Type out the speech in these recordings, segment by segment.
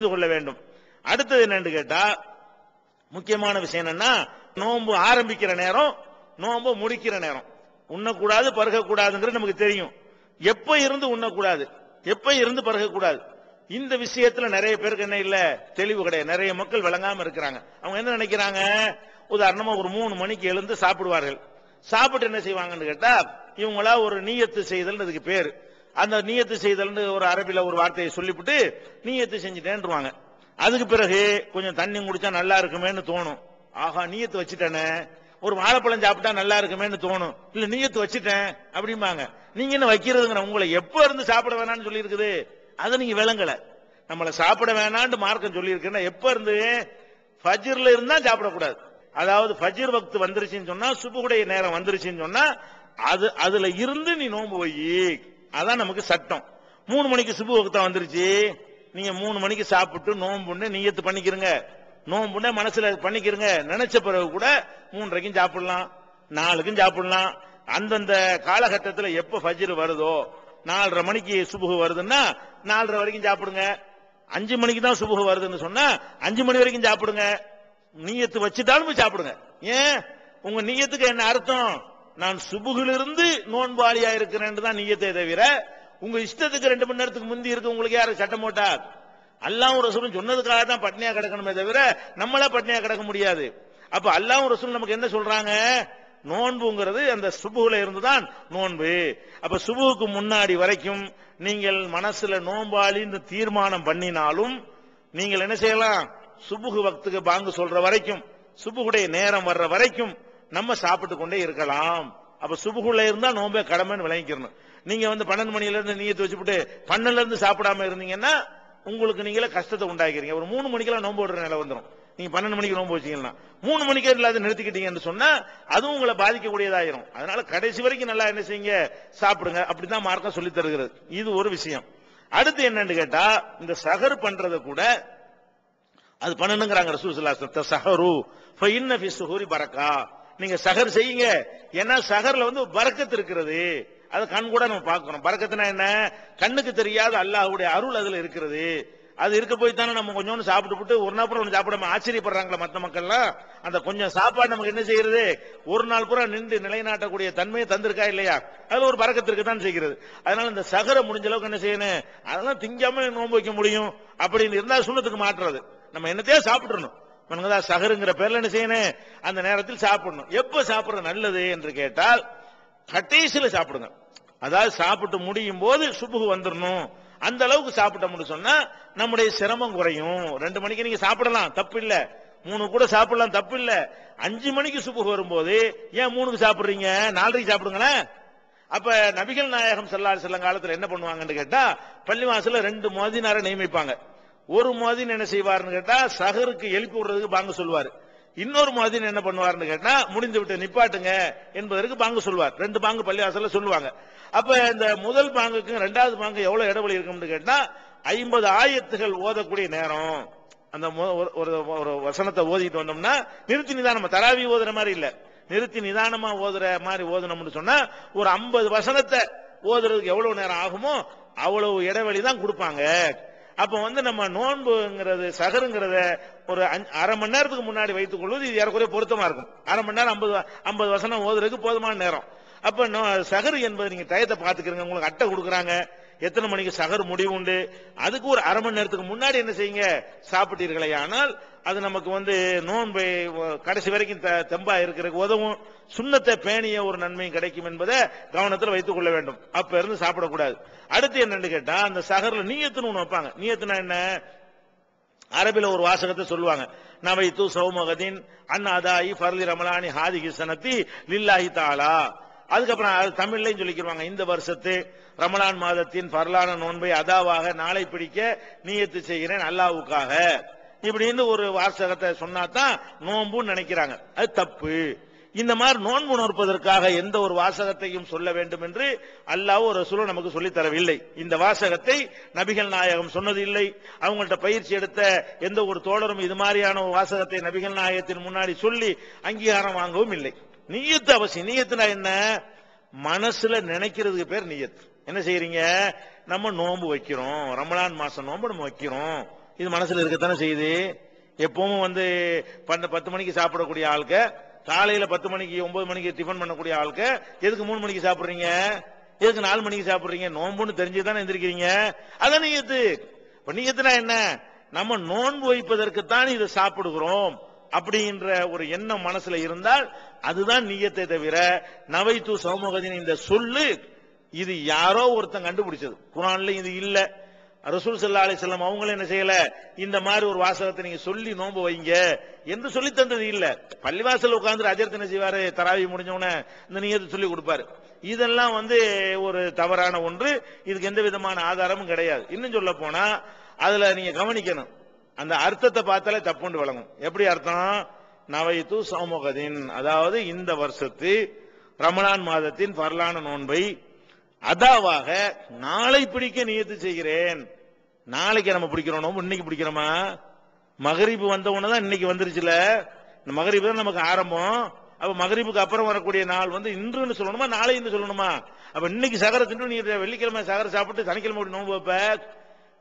புரிந்து கொள்ள வேண்டும். அடுத்தது என்னன்னு கேட்டா முக்கியமான விஷயம் என்னன்னா நோன்பு ஆரம்பிக்கிற நேரம் நோன்பு முடிக்கிற நேரம். உண்ணக்கூடாது பருகக்கூடாதுங்கிறது நமக்கு தெரியும். எப்ப இருந்து உண்ணக்கூடாது? எப்ப இருந்து பருகக்கூடாது? இந்த விஷயத்துல நிறைய பேருக்கு என்ன இல்ல தெளிவு கிடையாது. நிறைய மக்கள் விளங்காம இருக்கிறாங்க. அவங்க என்ன நினைக்கிறாங்க? உதாரணமா ஒரு மூணு மணிக்கு எழுந்து சாப்பிடுவார்கள். சாப்பிட்டு என்ன செய்வாங்கன்னு கேட்டா இவங்களா ஒரு நீயத்து செய்தல் இதுக்கு பேரு. அந்த நீயத்து செய்தல்னு ஒரு அரபில ஒரு வார்த்தையை சொல்லிவிட்டு நீயத்து செஞ்சுட்டேன்ருவாங்க. அதுக்கு பிறகு கொஞ்சம் தண்ணி குடிச்சா நல்லா இருக்குமேன்னு தோணும். ஆஹா நீயத்து வச்சுட்டேனே. ஒரு வாழைப்பழம் சாப்பிட்டா நல்லா இருக்குமேன்னு தோணும். இல்ல நீயத்து வச்சுட்டேன் அப்படிம்பாங்க. நீங்க என்ன வைக்கிறதுங்கிற உங்களை எப்ப இருந்து சாப்பிட வேணாம்னு சொல்லி இருக்குது அதை நீங்க விளங்கல. நம்மளை சாப்பிட வேணாம்னு மார்க்கம் சொல்லி இருக்குன்னா எப்ப இருந்து? ஃபஜ்ர்ல இருந்தா சாப்பிடக்கூடாது. அதாவது ஃபஜ்ர் வக்து வந்துருச்சுன்னு சொன்னா சுப்புகுடைய நேரம் வந்துருச்சுன்னு சொன்னா அது அதுல இருந்து நீ நோன்பு வை அதான் நமக்கு சட்டம். மூணு மணிக்கு சுபு வகுத்தா வந்துருச்சு. நீங்க மூணு மணிக்கு சாப்பிட்டு நோன்புன்னு நீயத்து பண்ணிக்கிறங்க நோன்புன்னு மனசுல பண்ணிக்கிறங்க நினைச்ச பிறகு கூட மூன்றரைக்கும் சாப்பிடலாம். நாலுக்கும் சாப்பிடலாம். அந்தந்த காலகட்டத்தில் எப்ப ஃபஜ்ரு வருதோ நாலரை மணிக்கு சுபுகு வருதுன்னா நாலரை வரைக்கும் சாப்பிடுங்க. அஞ்சு மணிக்கு தான் சுபுகு வருதுன்னு சொன்னா அஞ்சு மணி வரைக்கும் சாப்பிடுங்க. நீயத்து வச்சுட்டாலும் போய் சாப்பிடுங்க. ஏன்? உங்க நீயத்துக்கு என்ன அர்த்தம்? நான் சுபுகிலிருந்து நோன்பாளியா இருக்கிறேன் தான் நீயத்தை தவிர உங்க இஷ்டத்துக்கு ரெண்டு மணி நேரத்துக்கு முந்தி இருக்கு உங்களுக்கு யாரும் சட்டம் போட்டா அல்லாஹ் ரசூலும் சொன்னதுக்காக தான் பட்னியா கிடக்கணுமே தவிர நம்மளா பட்னியா கிடக்க முடியாது. அப்ப அல்லாஹ் ரசூல் நமக்கு என்ன சொல்றாங்க? நோன்புங்கிறது அந்த சுபுகுல இருந்துதான் நோன்பு. அப்ப சுபுவுக்கு முன்னாடி வரைக்கும் நீங்கள் மனசுல நோன்பாளின்னு தீர்மானம் பண்ணினாலும் நீங்கள் என்ன செய்யலாம்? சுபுகு வக்துக்கு பாங்கு சொல்ற வரைக்கும் சுபுகுடைய நேரம் வர்ற வரைக்கும் நம்ம சாப்பிட்டு கொண்டே இருக்கலாம். அப்ப சுபுகுள்ள இருந்தா நோம்பே கடமைன்னு விளங்கிக்கிறணும். நீங்க வந்து பன்னெண்டு மணில இருந்து நீயத்து வச்சுட்டு பன்னெண்டுல இருந்து சாப்பிடாம இருந்தீங்கன்னா உங்களுக்கு நீங்களே கஷ்டத்தை உண்டாக்கிறீங்க ஒரு மூணு மணிக்கெல்லாம் நோம்பு விடுற நிலை வந்துடும் நீங்க பன்னெண்டு மணிக்கு நோம்பு வச்சீங்கன்னா. மூணு மணிக்கு இல்லாத நிறுத்திக்கிட்டீங்கன்னு சொன்னா அதுவும் உங்களை பாதிக்கக்கூடியதாயிரும். அதனால கடைசி வரைக்கும் நல்லா என்ன செய்யுங்க? சாப்பிடுங்க. அப்படிதான் மார்க்கம் சொல்லி தருகிறது. இது ஒரு விஷயம். அடுத்து என்னன்னு கேட்டா இந்த சகர் பண்றத கூட அது பண்ணணுங்கிறாங்க ரசூலுல்லாஹி சஹரு ஃபஇன்ன ஃபி சுஹூரி பரக்கா. நீங்க சகர் செய்யுங்க. ஏன்னா சகர்ல வந்து பறக்கத்து இருக்கிறது. அது கண் கூட நம்ம பார்க்கணும். பறக்கத்துனா என்ன? கண்ணுக்கு தெரியாத அல்லாஹுடைய அருள் அதுல இருக்கிறது. அது இருக்க போய் தானே நம்ம கொஞ்சோண்டு சாப்பிட்டு ஒரு நாள் பூரா சாப்பிடாம ஆச்சரியப்படுறாங்களா மத்த மக்கள்லாம்? அந்த கொஞ்சம் சாப்பாடு நமக்கு என்ன செய்யறது? ஒரு நாள் பூரா நின்று நிலைநாட்டக்கூடிய தன்மையை தந்திருக்கா இல்லையா? அது ஒரு பறக்கத்திற்கு தான் செய்கிறது. அதனால இந்த சகரை முடிஞ்ச அளவுக்கு என்ன செய்யணும்? அதெல்லாம் திங்காம நோன்பு வைக்க முடியும். அப்படின்னு இருந்தா சுண்ணத்துக்கு மாற்றுறது. நம்ம என்னத்தையே சாப்பிட்டுறணும். மனங்கதா சகருங்கிற பேர்ல என்ன செய்யணும்? அந்த நேரத்தில் சாப்பிடணும். எப்ப சாப்பிடுறது நல்லது என்று கேட்டால் கடைசியில சாப்பிடுங்க. அதாவது சாப்பிட்டு முடியும் போது சுபுகு வந்துடணும் அந்த அளவுக்கு சாப்பிட்டோம்னு சொன்னா நம்முடைய சிரமம் குறையும். ரெண்டு மணிக்கு நீங்க சாப்பிடலாம் தப்பு இல்ல மூணு கூட சாப்பிடலாம் தப்பு இல்ல அஞ்சு மணிக்கு சுபுகு வரும்போது ஏன் மூணுக்கு சாப்பிடுறீங்க? நாலரைக்கு சாப்பிடுங்களேன். அப்ப நபிகள் நாயகம் செல்லாறு செல்லும் காலத்துல என்ன பண்ணுவாங்கன்னு கேட்டா பள்ளிவாசல்ல ரெண்டு மோதினாரை நியமிப்பாங்க. ஒரு மோதின் என்ன செய்வாருன்னு கேட்டா சகருக்கு எழுப்பி விடுறதுக்கு பாங்க சொல்லுவாரு. இன்னொரு மோதின் என்ன பண்ணுவாருன்னு கேட்டா முடிந்து விட்டு நிப்பாட்டுங்க என்பதற்கு பாங்கு சொல்வார் ரெண்டு பாங்கு பள்ளிவாசல்ல சொல்லுவாங்க. அப்ப இந்த முதல் பாங்குக்கும் ரெண்டாவது பாங்கு எவ்வளவு இடைவெளி இருக்கும்னு கேட்டா ஐம்பது ஆயத்துகள் ஓதக்கூடிய நேரம். அந்த ஒரு- ஒரு வசனத்தை ஓதிட்டு வந்தோம்னா நிறுத்தி நிதானம் தராவி ஓதுற மாதிரி இல்ல. நிறுத்தி நிதானமா ஓதுற மாதிரி ஓதணும்னு சொன்னா ஒரு ஐம்பது வசனத்தை ஓதுறதுக்கு எவ்வளவு நேரம் ஆகுமோ அவ்வளவு இடைவெளி தான் கொடுப்பாங்க. அப்ப வந்து நம்ம நோன்புங்கிறது சகருங்கிறத ஒரு அஞ்சு- அரை மணி நேரத்துக்கு முன்னாடி வைத்துக் கொள்வது இது ஏறக்குறைய பொருத்தமா இருக்கும். அரை மணி நேரம் ஐம்பது ஐம்பது வசனம் ஓதுறதுக்கு போதுமான நேரம். அப்ப நோ- சகரு என்பது நீங்க டயத்தை பாத்துக்கிறீங்க உங்களுக்கு அட்டை கொடுக்குறாங்க. எத்தனை மணிக்கு சகர் முடிவு உண்டு அதுக்கு ஒரு அரை மணி நேரத்துக்கு முன்னாடி என்ன செய்யுங்க? சாப்பிட்டீர்களே ஆனால் அது நமக்கு வந்து நோன்பை கடைசி வரைக்கும் தெம்பா இருக்கிறதுக்கு உதவும். சுண்ணத்தை பேணிய ஒரு நன்மையும் கிடைக்கும் என்பதை கவனத்தில் வைத்துக் கொள்ள வேண்டும். அப்ப இருந்து சாப்பிடக்கூடாது. அடுத்து என்னன்னு கேட்டா அந்த சகர்ல நீயத்துன்னு ஒண்ணு வைப்பாங்க. நீயத்துனா என்ன? அரபில ஒரு வாசகத்தை சொல்லுவாங்க. நவைத்து சௌமகதின் அன்னாதாயி ஃபர்லி ரமலானி ஹாதிகி சனத்தி லில்லாஹி தாலா அதுக்கப்புறம் அது தமிழ்லையும் சொல்லிக்கிடுவாங்க இந்த வருஷத்து ரமலான் மாதத்தின் பரலான நோன்பை அதாவாக நாளை பிடிக்க நீயத்து செய்கிறேன் அல்லாவுக்காக. இப்படின்னு ஒரு வாசகத்தை சொன்னாதான் நோன்புன்னு நினைக்கிறாங்க. அது தப்பு. இந்த மாதிரி நோன்பு நோற்பதற்காக எந்த ஒரு வாசகத்தையும் சொல்ல வேண்டும் என்று அல்லாஹ் ஒரு ரசூலும் நமக்கு சொல்லித் தரவில்லை. இந்த வாசகத்தை நபிகள் நாயகம் சொன்னது இல்லை அவங்கள்ட்ட பயிற்சி எடுத்த எந்த ஒரு தோழரும் இது மாதிரியான ஒரு வாசகத்தை நபிகள் நாயகத்தின் முன்னாடி சொல்லி அங்கீகாரம் வாங்கவும் இல்லை. நீயத்து அவசியம். நீயத்துனா என்ன? மனசுல நினைக்கிறதுக்கு பேர் நீயத்து. என்ன செய்யறீங்க? நம்ம நோன்பு வைக்கிறோம். ரமலான் மாசம் நோன்பு நம்ம வைக்கிறோம். இது மனசுல இருக்கத்தானே செய்யுது? எப்பவும் வந்து பன்னெண்டு பத்து மணிக்கு சாப்பிடக்கூடிய ஆளுக்க காலையில பத்து மணிக்கு ஒன்பது மணிக்கு டிஃபன் பண்ணக்கூடிய ஆளுக்க எதுக்கு மூணு மணிக்கு சாப்பிடுறீங்க? எதுக்கு நாலு மணிக்கு சாப்பிடுறீங்க? நோன்புன்னு தெரிஞ்சு தானே எந்திரிக்கிறீங்க அதான் நீயத்து இப்ப நீயத்துனா என்ன? நம்ம நோன்பு வைப்பதற்குத்தான் இதை சாப்பிடுகிறோம் அப்படின்ற ஒரு எண்ணம் மனசுல இருந்தால் அதுதான் நீயத்தை தவிர நவைத்து சமூகத்தின் இந்த சொல்லு இது யாரோ ஒருத்தன் கண்டுபிடிச்சது. குரான்ல இது இல்லை. ரசூல் சல்லா அலைஹி வஸல்லம் அவங்களும் என்ன செய்யல? இந்த மாதிரி ஒரு வாசகத்தை நீங்க சொல்லி நோன்பு வைங்க என்று சொல்லி தந்தது இல்ல. பள்ளிவாசல் உட்கார்ந்து அஜர்த் என்ன செய்வாரு? தராவி முடிஞ்சவன இந்த நீயத்தை சொல்லி கொடுப்பாரு. இதெல்லாம் வந்து ஒரு தவறான ஒன்று. இதுக்கு எந்த விதமான ஆதாரமும் கிடையாது. இன்னும் சொல்ல போனா அதுல நீங்க கவனிக்கணும். அந்த அர்த்தத்தை பார்த்தாலே தப்புண்டு வழங்கும் எப்படி அர்த்தம்? நவைத்து சௌமுகதின் அதாவது இந்த வருஷத்து ரமலான் மாதத்தின் பரலான நோன்பை அதாவாக நாளை பிடிக்க நியத்து செய்கிறேன். நாளைக்கு நம்ம பிடிக்கிறோம் நோம்பு இன்னைக்கு பிடிக்கிறோமா? மகரிப்பு வந்த உடனே தான் இன்னைக்கு வந்துருச்சுல? இந்த மகரிப்பு தான் நமக்கு ஆரம்பம். அப்ப மகரிப்புக்கு அப்புறம் வரக்கூடிய நாள் வந்து இன்றுன்னு சொல்லணுமா நாளைன்னு சொல்லணுமா? அப்ப இன்னைக்கு சகர தின்னு நீ வெள்ளிக்கிழமை சகர சாப்பிட்டு சனிக்கிழமை நோன்பு வைப்ப.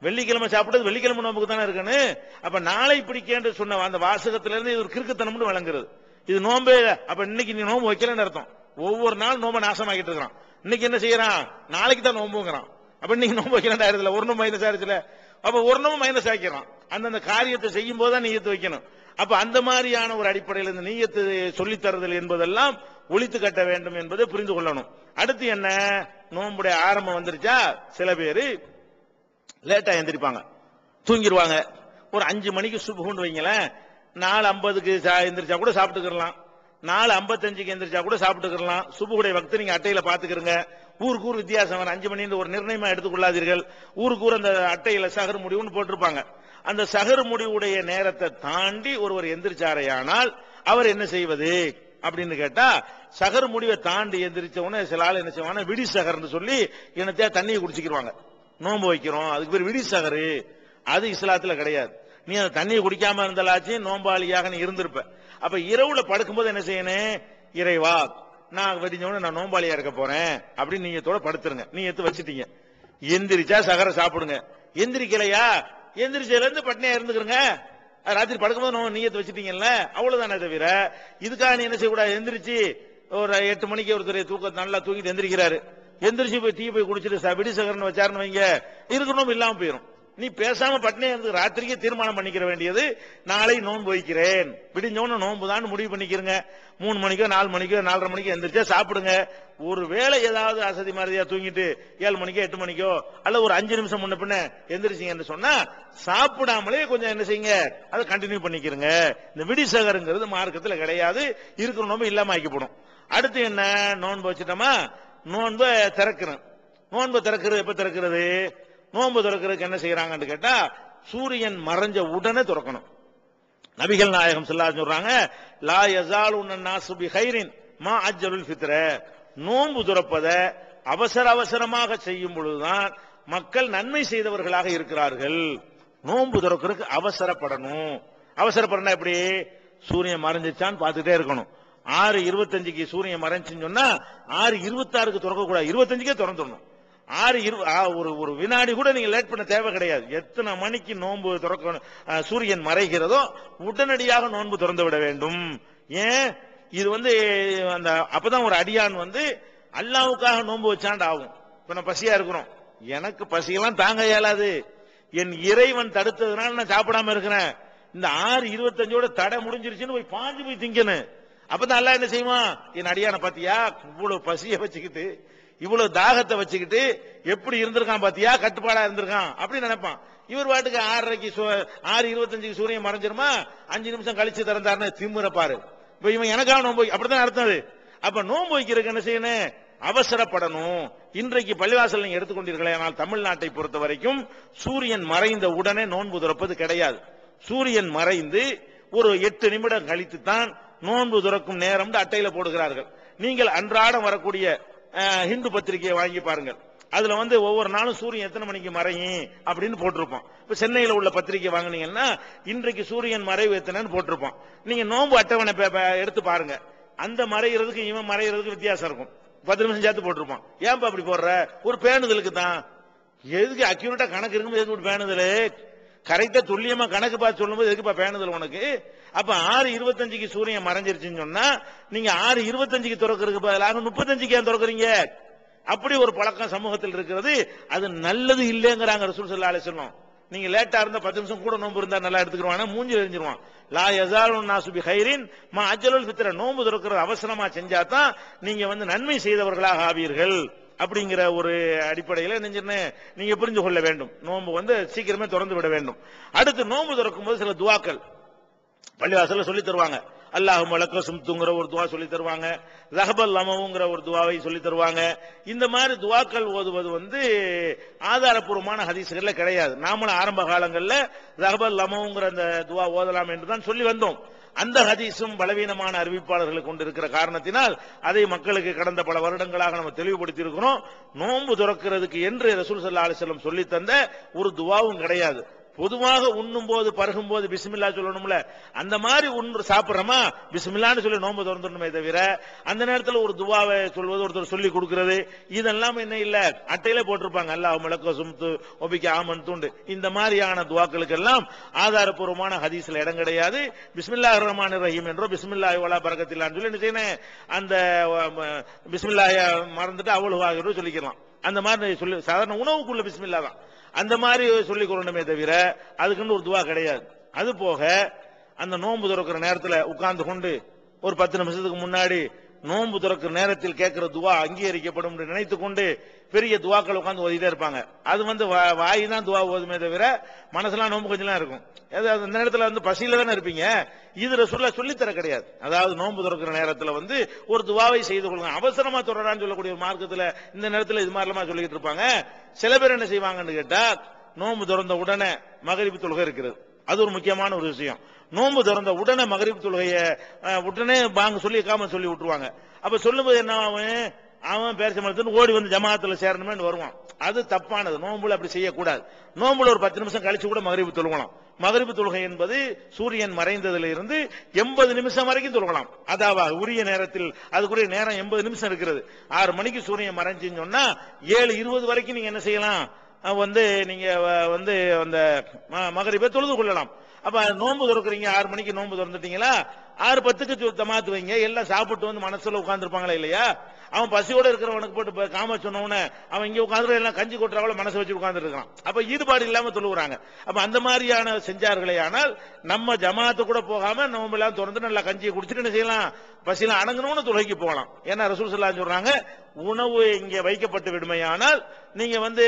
வெள்ளிக்கிழமை சாப்பிட்டது வெள்ளிக்கிழமை நோம்புக்கு தானே இருக்கணும் அப்ப நாளை பிடிக்கேன்னு சொன்ன அந்த வாசகத்துல இருந்து இது ஒரு கிறுக்குத்தனம்னு விளங்குறது. இது நோம்பே அப்ப இன்னைக்கு நீ நோம்பு வைக்கலன்னு அர்த்தம். ஒவ்வொரு நாள் நோம்பை நாசமாக்கிட்டு இருக்கிறான். இன்னைக்கு என்ன செய்யறான்? நாளைக்கு தான் நோம்புங்கிறான் அப்ப இன்னைக்கு நோம்பு வைக்கிறேன் ஆயிருதுல ஒரு நோம்பு மைனஸ் ஆயிரத்துல அப்ப ஒரு நோம்பு மைனஸ் ஆக்கிறான் அந்தந்த காரியத்தை செய்யும் போது தான் நீயத்து வைக்கணும். அப்ப அந்த மாதிரியான ஒரு அடிப்படையில் இந்த நீயத்து சொல்லித்தருதல் என்பதெல்லாம் ஒழித்து கட்ட வேண்டும் என்பதை புரிந்து கொள்ளணும். அடுத்து என்ன? நோம்புடைய ஆரம்பம் வந்துருச்சா? சில பேரு லேட்டா எந்திரிப்பாங்க. தூங்கிடுவாங்க ஒரு அஞ்சு மணிக்கு சுபுகுண்டு வைங்களேன். நாலு ஐம்பதுக்கு எந்திரிச்சா கூட சாப்பிட்டுக்கிறலாம் நாலு ஐம்பத்தஞ்சுக்கு எந்திரிச்சா கூட சாப்பிட்டுக்கலாம் சுபுகுடைய பக்தர் நீங்க அட்டையில பாத்துக்கிறங்க ஊருக்கு ஊர் வித்தியாசம் அஞ்சு மணி ஒரு நிர்ணயமா எடுத்துக்கொள்ளாதீர்கள். ஊருக்கு ஊர் அந்த அட்டையில சகர் முடிவுன்னு போட்டிருப்பாங்க. அந்த சகர் முடிவுடைய நேரத்தை தாண்டி ஒருவர் எந்திரிச்சாரையானால் அவர் என்ன செய்வது அப்படின்னு கேட்டா சகர் முடிவை தாண்டி எந்திரிச்ச உடனே சில ஆள் என்ன செய்வாங்க விடி சகர்னு சொல்லி என்னத்தையா தண்ணியை குடிச்சிக்கிடுவாங்க நோன்பு வைக்கிறோம். அதுக்கு பேர் விடி சகரு. அது இஸ்லாத்துல கிடையாது. நீ அந்த தண்ணியை குடிக்காம இருந்தாலாச்சும் நோம்பாளியாக நீ இருந்திருப்ப. அப்ப இரவுல படுக்கும்போது என்ன செய்யணும் இறைவா நான் வெடிஞ்சவன நான் நோம்பாளியா இருக்க போறேன். அப்படின்னு நீங்க படுத்துருங்க. நீ எத்து வச்சுட்டீங்க. எந்திரிச்சா சகர சாப்பிடுங்க. எந்திரிக்கலையா? எந்திரிச்சதுல இருந்து பட்னியா இருந்துக்கிறங்க. ராத்திரி படுக்கும்போது நோ நீயத்து வச்சுட்டீங்கல்ல? அவ்வளவுதானே தவிர இதுக்காக நீ என்ன செய்யக்கூடாது? எந்திரிச்சு ஒரு எட்டு மணிக்கு ஒருத்தர் தூக்க நல்லா தூக்கிட்டு எந்திரிக்கிறாரு. எந்திரிச்சு போய் டீ போய் குடிச்சிட்டு ச- விடி சகரன் வச்சாருன்னு வைங்க. இருக்கணும் இல்லாம போயிடும் நீ பேசாம பட்னியா இருந்து ராத்திரிக்கே தீர்மானம் பண்ணிக்கிற வேண்டியது நாளை நோன்பு வைக்கிறேன். விடிஞ்சோன்னு நோன்பு தான் முடிவு பண்ணிக்கிறங்க. மூணு மணிக்கோ நாலு மணிக்கோ நாலரை மணிக்கோ எந்திரிச்சா சாப்பிடுங்க. ஒரு வேளை ஏதாவது அசதி மாதிரியா தூங்கிட்டு ஏழு மணிக்கோ எட்டு மணிக்கோ அல்ல ஒரு அஞ்சு நிமிஷம் முன்ன பின்ன எந்திரிச்சிங்கன்னு சொன்னா சாப்பிடாமலே கொஞ்சம் என்ன செய்யுங்க அதை கண்டினியூ பண்ணிக்கிறங்க. இந்த விடி சகருங்கிறது மார்க்கத்துல கிடையாது. இருக்கிற நோன்பு இல்லாம ஆக்கிப்படும் அடுத்து என்ன? நோன்பு வச்சுட்டோமா? நோன்பை திறக்கிறோம் நோன்பு திறக்கிறது எப்ப திறக்கிறது? நோன்பு திறக்கிறதுக்கு என்ன செய்யறாங்கன்னு கேட்டா சூரியன் மறைஞ்ச உடனே திறக்கணும். நபிகள் நாயகம் செல்லா சொல்றாங்க லா யசால் நாசு ஹைரின் மா அஜ்ஜலுல் ஃபித்ர. நோன்பு துறப்பத அவசர அவசரமாக செய்யும் பொழுதுதான் மக்கள் நன்மை செய்தவர்களாக இருக்கிறார்கள். நோன்பு துறக்கிறதுக்கு அவசரப்படணும். அவசரப்படணும் எப்படி? சூரியன் மறைஞ்சிச்சான்னு பார்த்துட்டே இருக்கணும். ஆறு இருபத்தஞ்சுக்கு சூரியன் மறைஞ்சுன்னு சொன்னா ஆறு இருபத்தாறுக்கு திறக்கக்கூடாது. இருபத்தஞ்சுக்கே திறந்துடணும். ஆறு இரு ஆ, ஒரு ஒரு வினாடி கூட நீங்க லேட் பண்ண தேவை கிடையாது. எத்தனை மணிக்கு நோன்பு திறக்கணும் சூரியன் மறைகிறதோ உடனடியாக நோன்பு திறந்து விட வேண்டும். ஏன்? இது வந்து அந்த அப்பதான் ஒரு அடியான் வந்து அல்லாவுக்காக நோன்பு வச்சாண்டு ஆகும். இப்ப நான் பசியா இருக்கிறோம். எனக்கு பசியெல்லாம் தாங்க இயலாது. என் இறைவன் தடுத்ததுனால நான் சாப்பிடாம இருக்கிறேன். இந்த ஆறு இருபத்தஞ்சோட தடை முடிஞ்சிருச்சுன்னு போய் பாஞ்சு போய் திங்கணும். அப்பதான் அல்லாஹ் என்ன செய்வான்? என் அடியான பாத்தியா இவ்வளவு பசிய வச்சுக்கிட்டு இவ்வளவு தாகத்தை வச்சுக்கிட்டு எப்படி இருந்திருக்கான் பாத்தியா? கட்டுப்பாடா இருந்திருக்கான். அப்படின்னு நினைப்பான். இவர் பாட்டுக்கு ஆறரைக்கு ஆறு இருபத்தஞ்சுக்கு சூரியன் மறைஞ்சிருமா? அஞ்சு நிமிஷம் கழிச்சு திறந்தாருன்னு திமுற பாரு. இப்ப இவன் எனக்காக நோன்பு அப்படித்தான் அர்த்தம் அது? அப்ப நோன்பு வைக்கிறதுக்கு என்ன செய்யணும்? அவசரப்படணும். இன்றைக்கு பள்ளிவாசல் நீங்க எடுத்துக்கொண்டீர்களே ஆனால் தமிழ்நாட்டை பொறுத்த வரைக்கும் சூரியன் மறைந்த உடனே நோன்பு துறப்பது கிடையாது. சூரியன் மறைந்து ஒரு எட்டு நிமிடம் கழித்து தான் நோன்பு துறக்கும் நேரம் அட்டையில போடுகிறார்கள். நீங்கள் அன்றாடம் வரக்கூடிய ஹிந்து பத்திரிகையை வாங்கி பாருங்கள் அதுல வந்து ஒவ்வொரு நாளும் சூரியன் எத்தனை மணிக்கு மறையும் அப்படின்னு போட்டிருப்போம். இப்ப சென்னையில உள்ள பத்திரிகை வாங்குனீங்கன்னா இன்றைக்கு சூரியன் மறைவு எத்தனைன்னு போட்டிருப்போம். நீங்க நோன்பு அட்டவணை பே- எடுத்து பாருங்க. அந்த மறைகிறதுக்கு இவன் மறைகிறதுக்கு வித்தியாசம் இருக்கும். பத்து நிமிஷம் சேர்த்து போட்டிருப்பான் ஏன்பா அப்படி போடுற? ஒரு பேணுதலுக்கு தான். எதுக்கு அக்யூரேட்டா கணக்கு இருக்கும்போது எதுக்கு ஒரு பேணுதல்? கரெக்டா துல்லியமா கணக்கு பார்த்து சொல்லும்போது எதுக்குப்பா பேணுதல் உனக்கு? அப்ப ஆறு இருபத்தஞ்சுக்கு சூரியன் மறைஞ்சிருச்சுன்னு சொன்னா நீங்க ஆறு இருபத்தஞ்சுக்கு திறக்கிறதுக்கு பதிலாக முப்பத்தஞ்சுக்கு ஏன் திறக்கிறீங்க? அப்படி ஒரு பழக்கம் சமூகத்தில் இருக்கிறது. அது நல்லது இல்லைங்கிறாங்க ரசூல் சல்லா அலிஸ்லாம் நீங்க லேட்டா இருந்தா பத்து நிமிஷம் கூட நோன்பு இருந்தா நல்லா எடுத்துக்கிடுவானா மூஞ்சி எரிஞ்சிருவான். லா யசாலு நாசுபி ஹைரின் மா அஜலுல் பித்திர நோன்பு திறக்கிறது அவசரமா செஞ்சா தான் நீங்க வந்து நன்மை செய்தவர்களாக ஆவீர்கள். அப்படிங்கிற ஒரு அடிப்படையில் நெஞ்சிருன்னு நீங்க புரிந்து கொள்ள வேண்டும். நோன்பு வந்து சீக்கிரமே திறந்து விட வேண்டும். அடுத்து நோன்பு திறக்கும் போது சில துவாக்கள். பள்ளிவாசல சொல்லி தருவாங்க. அல்லாஹ் மலக்க சும்துங்கிற ஒரு துவா சொல்லி தருவாங்க. ரஹபல் லமவுங்கிற ஒரு துவாவை சொல்லி தருவாங்க. இந்த மாதிரி துவாக்கள் ஓதுவது வந்து ஆதாரப்பூர்வமான ஹதீசுகள்ல கிடையாது. நாமளும் ஆரம்ப காலங்கள்ல ரஹபல் லமவுங்கிற அந்த துவா ஓதலாம் என்று தான் சொல்லி வந்தோம். அந்த ஹதீஸும் பலவீனமான அறிவிப்பாளர்களை கொண்டு இருக்கிற காரணத்தினால் அதை மக்களுக்கு கடந்த பல வருடங்களாக நம்ம தெளிவுபடுத்தி இருக்கிறோம் நோன்பு துறக்கிறதுக்கு என்று ரசூல் சல்லா அலிஸ்லம் சொல்லி தந்த ஒரு துவாவும் கிடையாது. பொதுவாக உண்ணும் போது பருகும் போது பிஸ்மில்லா சொல்லணும்ல. அந்த மாதிரி உண்ணு சாப்பிட்றோமா? பிஸ்மில்லான்னு சொல்லி நோன்பு திறந்துடணுமே தவிர அந்த நேரத்தில் ஒரு துவாவை சொல்வது ஒருத்தர் சொல்லி கொடுக்கறது இதெல்லாம் என்ன இல்ல. அட்டையில போட்டிருப்பாங்க. அல்லாஹ் மிளக்க சுமத்து ஒபிக்க ஆமன் துண்டு. இந்த மாதிரியான துவாக்களுக்கு எல்லாம் ஆதாரப்பூர்வமான ஹதீஸ்ல இடம் கிடையாது. பிஸ்மில்லா ரஹ்மான் ரஹீம் என்றோ பிஸ்மில்லா வலா பறக்கத்தில்லான்னு சொல்லி என்ன செய்யணும்? அந்த பிஸ்மில்லாய மறந்துட்டு அவ்வளவு சொல்லிக்கலாம். அந்த மாதிரி சொல்லி சாதாரண உணவுக்குள்ள பிஸ்மில்லா தான். அந்த மாதிரி சொல்லிக் கொள்ளணுமே தவிர அதுக்குன்னு ஒரு துவா கிடையாது. அது போக அந்த நோன்பு துறக்கிற நேரத்தில் உட்கார்ந்து கொண்டு ஒரு பத்து நிமிஷத்துக்கு முன்னாடி நோன்பு துறக்கிற நேரத்தில் கேட்கிற துவா அங்கீகரிக்கப்படும் என்று நினைத்து கொண்டு பெரிய துவாக்கள் உட்காந்து ஓதிட்டே இருப்பாங்க. அது வந்து வா- வாய் தான் துவா ஓதுமே தவிர மனசுலாம் நோன்பு கொஞ்சம்லாம் இருக்கும். ஏதாவது அந்த நேரத்தில் வந்து பசியில தானே இருப்பீங்க. இதுல சொல்ல சொல்லித்தர கிடையாது. அதாவது நோன்பு துறக்கிற நேரத்தில் வந்து ஒரு துவாவை செய்து கொள்ளுங்க. அவசரமா தொடரான்னு சொல்லக்கூடிய ஒரு மார்க்கத்தில் இந்த நேரத்தில் இது மாதிரிலாம் சொல்லிக்கிட்டு இருப்பாங்க. சில பேர் என்ன செய்வாங்கன்னு கேட்டா நோன்பு திறந்த உடனே மகரிப்பு தொழுகை இருக்கிறது. அது ஒரு முக்கியமான ஒரு விஷயம். நோன்பு திறந்த உடனே மகரிப் தொழுகைய உடனே பாங்க சொல்லி காம சொல்லி விட்டுருவாங்க. அப்ப சொல்லும்போது என்ன ஆகும்? அவன் பேர் மாட்டேன்னு ஓடி வந்து ஜமாத்துல சேரணுமே வருவான். அது தப்பானது. நோன்புல அப்படி செய்யக்கூடாது. நோன்புல ஒரு பத்து நிமிஷம் கழிச்சு கூட மகரிப்பு தொழுகலாம். மகரிப்பு தொழுகை என்பது சூரியன் மறைந்ததுல இருந்து எண்பது நிமிஷம் வரைக்கும் தொழுகலாம். அதாவது உரிய நேரத்தில் அதுக்குரிய நேரம் எண்பது நிமிஷம் இருக்கிறது. ஆறு மணிக்கு சூரியன் மறைஞ்சுன்னு சொன்னா ஏழு இருபது வரைக்கும் நீங்க என்ன செய்யலாம்? வந்து நீங்க வந்து அந்த மகரிபை தொழுது கொள்ளலாம். அப்ப நோன்பு திறக்கிறீங்க ஆறு மணிக்கு நோன்பு திறந்துட்டீங்களா? ஆறு பத்துக்கு து- வைங்க எல்லாம் சாப்பிட்டு வந்து மனசுல உட்காந்துருப்பாங்களா இல்லையா? அவன் பசியோட இருக்கிறவனுக்கு போட்டு காம சொன்னவன அவன் இங்க உட்காந்து எல்லாம் கஞ்சி கொட்டுறவள மனசை வச்சு உட்கார்ந்து இருக்கான். அப்ப ஈடுபாடு இல்லாம தொழுகிறாங்க அப்ப அந்த மாதிரியான செஞ்சார்களே ஆனால் நம்ம ஜமாத்து கூட போகாம நோம்பு எல்லாம் திறந்து நல்லா கஞ்சியை குடிச்சுட்டு என்ன செய்யலாம்? பசியெல்லாம் அடங்கணும்னு தொழுகைக்கு போகலாம். ஏன்னா ரசூல் சொல்லா சொல்றாங்க உணவு இங்க வைக்கப்பட்டு விடுமையானால் நீங்க வந்து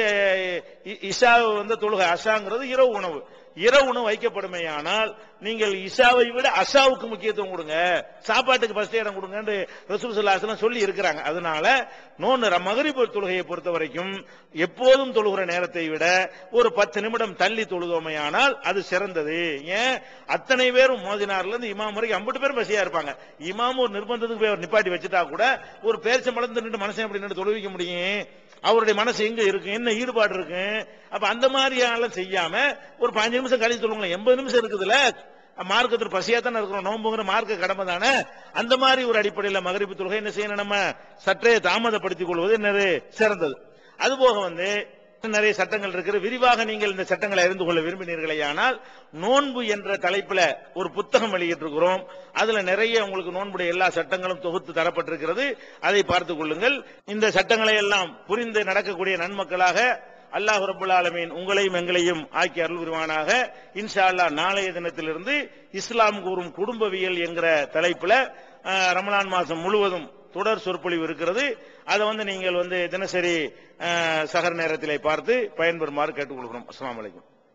இ- இஷா வந்து தொழுகை அஷாங்கிறது இரவு உணவு. இரவு வைக்கப்படுமையானால் நீங்கள் இஷாவை விட அஷாவுக்கு முக்கியத்துவம் கொடுங்க. சாப்பாட்டுக்கு ஃபர்ஸ்ட் இடம் கொடுங்கன்னு ரசூல் சொல்லி இருக்கிறாங்க. அதனால நோன்னு மகரிப தொழுகையை பொறுத்த வரைக்கும் எப்போதும் தொழுகிற நேரத்தை விட ஒரு பத்து நிமிடம் தள்ளி தொழுதோமையானால் அது சிறந்தது. ஏன்? அத்தனை பேரும் மோதினார்ல இருந்து இமாம் வரைக்கும் ஐம்பது பேரும் பசியா இருப்பாங்க. இமாம் ஒரு நிர்பந்தத்துக்கு போய் நிப்பாட்டி வச்சுட்டா கூட ஒரு பேரிச்சம் மலர்ந்து நின்று மனசை எப்படி நின்று தொழுவிக்க முடியும்? அவருடைய மனசு எங்க இருக்கு? என்ன ஈடுபாடு இருக்கு? அப்ப அந்த மாதிரியான செய்யாம ஒரு பதினஞ்சு நிமிஷம் கழிச்சு சொல்லுங்களேன். எண்பது நிமிஷம் இருக்குதுல்ல? மார்க்கத்தில் பசியா தானே இருக்கிறோம். நோம்புங்கிற மார்க்க கடமை தானே? அந்த மாதிரி ஒரு அடிப்படையில் மகரிப்பு தொழுகை என்ன செய்யணும் நம்ம? சற்றே தாமதப்படுத்திக் கொள்வது என்னது? சிறந்தது. அதுபோக வந்து நிறைய சட்டங்கள் இருக்கிற விரிவாக நீங்கள் இந்த சட்டங்களை அறிந்து கொள்ள விரும்பினீர்களே ஆனால் நோன்பு என்ற தலைப்புல ஒரு புத்தகம் வெளியிட்டிருக்கிறோம். அதுல நிறைய உங்களுக்கு நோன்புடைய எல்லா சட்டங்களும் தொகுத்து தரப்பட்டிருக்கிறது. அதை பார்த்துக் கொள்ளுங்கள். இந்த சட்டங்களை எல்லாம் புரிந்து நடக்கக்கூடிய நன்மக்களாக அல்லாஹ் ரபுல் ஆலமீன் உங்களையும் எங்களையும் ஆக்கி அருள் புரிவானாக இன்ஷா அல்லாஹ் நாளைய தினத்திலிருந்து இஸ்லாம் கூறும் குடும்பவியல் என்கிற தலைப்புல ரமலான் மாசம் முழுவதும் தொடர் சொற்பொழிவு இருக்கிறது. அதை வந்து நீங்கள் வந்து தினசரி சகர் நேரத்திலே பார்த்து பயன்பெறுமாறு கேட்டுக்கொள்கிறோம். அஸ்லாம் வலைக்கும்